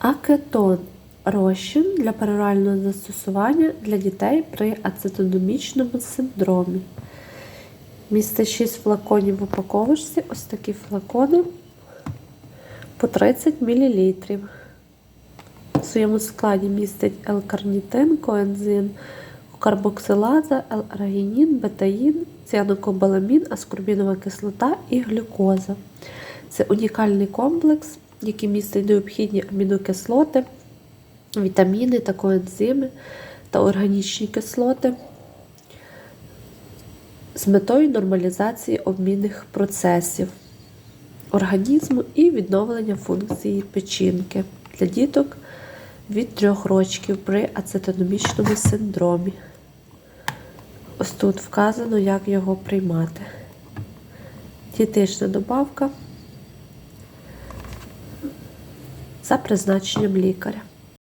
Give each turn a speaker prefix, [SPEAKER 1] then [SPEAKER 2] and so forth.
[SPEAKER 1] Акетон розчин для перорального застосування для дітей при ацетономічному синдромі. Містить 6 флаконів в упаковочці. Ось такі флакони по 30 мл. В своєму складі містить L-карнітин, коензин, карбоксилаза, L-аргінін, бетаїн, ціанокобаламін, аскорбінова кислота і глюкоза. Це унікальний комплекс, який містить необхідні амінокислоти, вітаміни та коензими та органічні кислоти з метою нормалізації обмінних процесів організму і відновлення функції печінки для діток від 3 років при ацетономічному синдромі. Ось тут вказано, як його приймати. Дієтична добавка за призначенням лікаря.